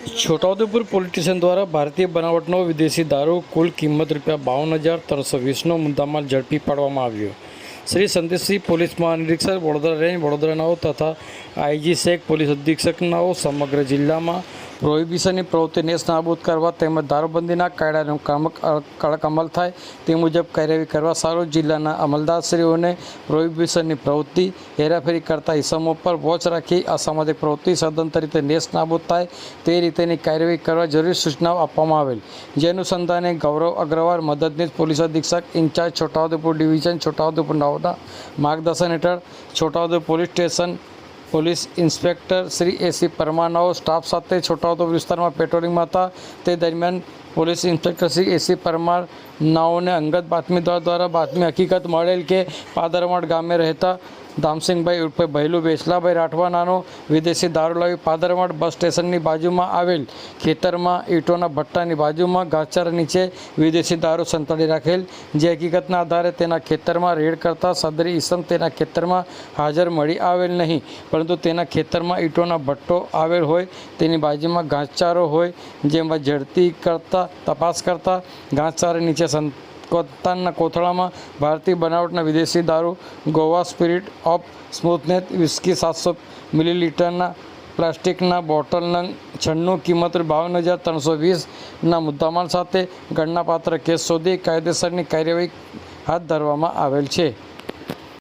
Chhota Udepur police station દ્વારા ભારતીય બનાવટનો વિદેશી દારૂ કુલ કિંમત રૂપિયા બાવન હજાર ત્રણસો વીસનો મુદ્દામાલ ઝડપી પાડવામાં આવ્યો. શ્રી સંદેશસિંહ પોલીસ મહાનિરીક્ષક વડોદરા રેન્જ વડોદરાનાઓ તથા આઈજી શેખ પોલીસ અધિક્ષકનાઓ સમગ્ર જિલ્લામાં પ્રોહિબિશનની પ્રવૃત્તિને નાબૂદ કરવા તેમજ દારૂબંધીના કાયદાનો કડક અમલ થાય તે મુજબ કાર્યવાહી કરવા સારું જિલ્લાના અમલદારશ્રીઓને પ્રોહિબિશનની પ્રવૃત્તિ હેરાફેરી કરતા ઇસમો પર વોચ રાખી અસામાજિક પ્રવૃત્તિ સદંતર રીતે નાબૂદ થાય તે રીતેની કાર્યવાહી કરવા જરૂરી સૂચનાઓ આપવામાં આવેલ. જે અનુસંધાને ગૌરવ અગ્રવાલ મદદનીશ પોલીસ અધિક્ષક ઇન્ચાર્જ છોટાઉદેપુર ડિવિઝન છોટાઉદેપુર નવના માર્ગદર્શન હેઠળ Chhotaudepur police station police inspector Shri A C પરમાનાઓ, staff સાથે છોટાઉદેપુર વિસ્તારમાં પેટ્રોલિંગમાં હતા. તે દરમિયાન police inspector Shri A C Parmar નાઓને અંગત બાતમીદાર દ્વારા બાતમી હકીકત મળેલ કે પાદરવાડ ગામે રહેતા દામસિંગભાઈ ઉર્ફે ભૈલું બેસલાભાઈ રાઠવાનાનો વિદેશી દારૂ લાવી પાદરવાડ બસ સ્ટેશનની બાજુમાં આવેલ ખેતરમાં ઈંટોના ભટ્ટાની બાજુમાં ઘાસચારા નીચે વિદેશી દારૂ સંતાડી રાખેલ. જે હકીકતના આધારે તેના ખેતરમાં રેડ કરતા સદરી ઈસમ તેના ખેતરમાં હાજર મળી આવેલ નહીં, પરંતુ તેના ખેતરમાં ઈંટોના ભટ્ટો આવેલ હોય, તેની બાજુમાં ઘાસચારો હોય, જેમાં ઝડપી કરતા, તપાસ કરતા ઘાસચારા નીચે સંત કોતાનના કોથળામાં ભારતીય બનાવટના વિદેશી દારૂ, Goa spirit of smoothness, whisky સાતસો મિલીલીટરના પ્લાસ્ટિકના બોટલના છન્નું કિંમત બાવન હજાર ત્રણસો વીસના મુદ્દામાલ સાથે ગણનાપાત્ર કેસ શોધી કાયદેસરની કાર્યવાહી હાથ ધરવામાં આવેલ છે.